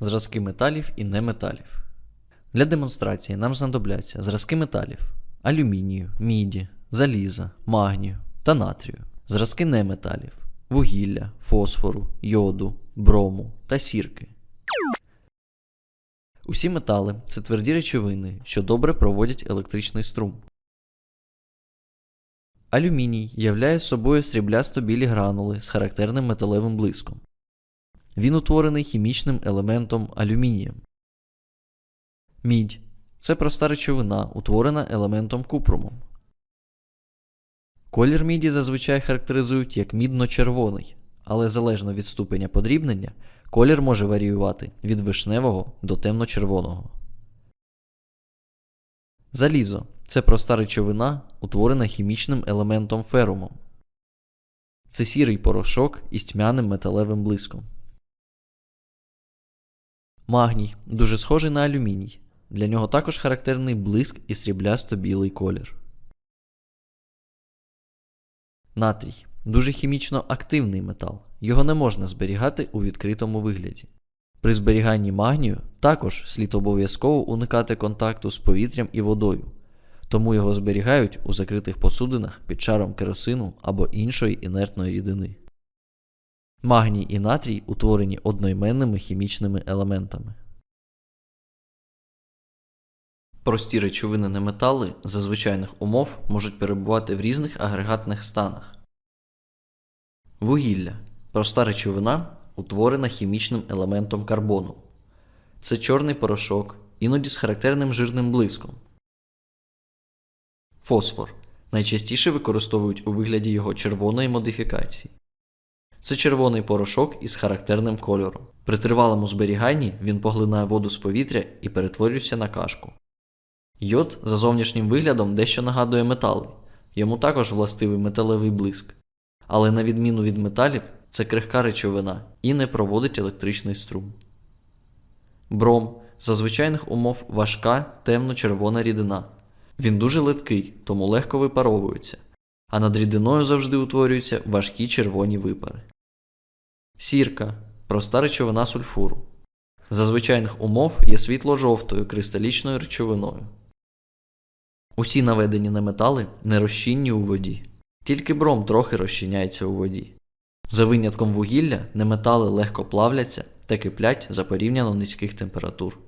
Зразки металів і неметалів. Для демонстрації нам знадобляться зразки металів алюмінію, міді, заліза, магнію та натрію, зразки неметалів вугілля, фосфору, йоду, брому та сірки. Усі метали це тверді речовини, що добре проводять електричний струм. Алюміній являє собою сріблясто білі гранули з характерним металевим блиском. Він утворений хімічним елементом алюмінієм. Мідь це проста речовина, утворена елементом купрумом. Колір міді зазвичай характеризують як мідно-червоний, але залежно від ступеня подрібнення, колір може варіювати від вишневого до темно-червоного. Залізо це проста речовина, утворена хімічним елементом ферумом. Це сірий порошок із тьмяним металевим блиском. Магній дуже схожий на алюміній. Для нього також характерний блиск і сріблясто-білий колір. Натрій дуже хімічно активний метал. Його не можна зберігати у відкритому вигляді. При зберіганні магнію також слід обов'язково уникати контакту з повітрям і водою, тому його зберігають у закритих посудинах під шаром керосину або іншої інертної рідини. Магній і натрій утворені одноіменними хімічними елементами. Прості речовини неметали за звичайних умов можуть перебувати в різних агрегатних станах. Вугілля проста речовина, утворена хімічним елементом карбону. Це чорний порошок, іноді з характерним жирним блиском. Фосфор найчастіше використовують у вигляді його червоної модифікації. Це червоний порошок із характерним кольором. При тривалому зберіганні він поглинає воду з повітря і перетворюється на кашку. Йод за зовнішнім виглядом дещо нагадує метали, йому також властивий металевий блиск. Але на відміну від металів, це крихка речовина і не проводить електричний струм. Бром за звичайних умов важка темно-червона рідина. Він дуже литкий, тому легко випаровується, а над рідиною завжди утворюються важкі червоні випари. Сірка проста речовина сульфуру. За звичайних умов є світло-жовтою кристалічною речовиною. Усі наведені неметали нерозчинні у воді. Тільки бром трохи розчиняється у воді. За винятком вугілля неметали легко плавляться та киплять за порівняно низьких температур.